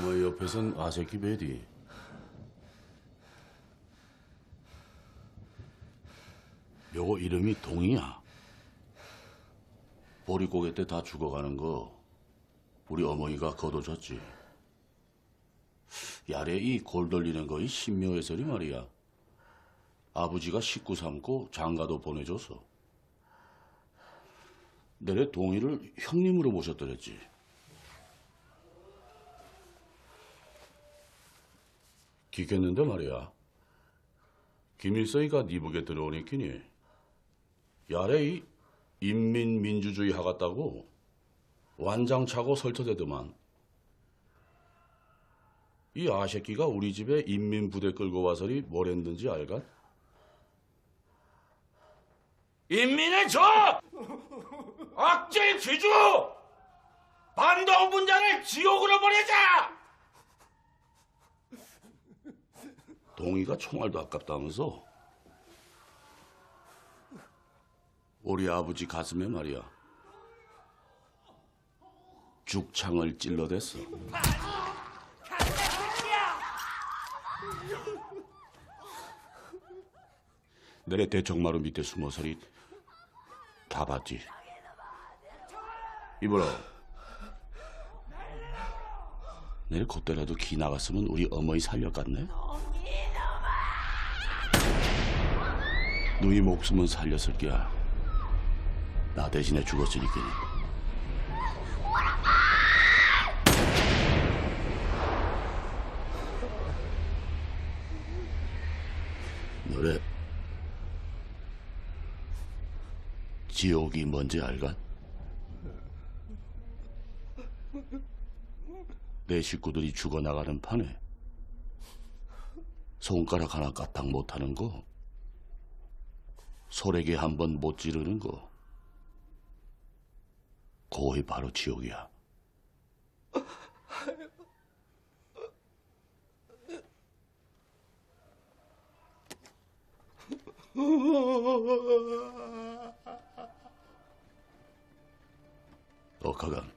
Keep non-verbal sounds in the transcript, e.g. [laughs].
내 옆에선 아새끼 베디. 요거 이름이 동이야. 보릿고개 때 다 죽어가는 거 우리 어머니가 거둬줬지. 야래 이 골 돌리는 거이 신묘해설이 말이야. 아버지가 식구 삼고 장가도 보내줘서. 내래 동이를 형님으로 모셨더랬지. 기겠는데 말이야. 김일성이가 네 북에 들어오니 끼니 야래 이 인민민주주의 하겠다고 완장차고 설쳐대더만 이 아새끼가 우리 집에 인민부대 끌고 와서리 뭘 했는지 알간? 인민의 적! [laughs] 악질 귀주! 반동 분자를 지옥으로 보내자! 동이가 총알도 아깝다면서? 우리 아버지 가슴에 말이야. 죽창을 찔러댔어. 내래 대청마루 밑에 숨어서리 다 봤지? 이보라. 내일 그때라도 기 나갔으면 우리 어머니 살려갔네 누이 목숨은 살렸을 게야. 나 대신에 죽었으니까. 너네 지옥이 뭔지 알간? 내 식구들이 죽어나가는 판에 손가락 하나 까딱 못하는 거 소래기 한 번 못 지르는 거. 거의 바로 지옥이야. 억하간.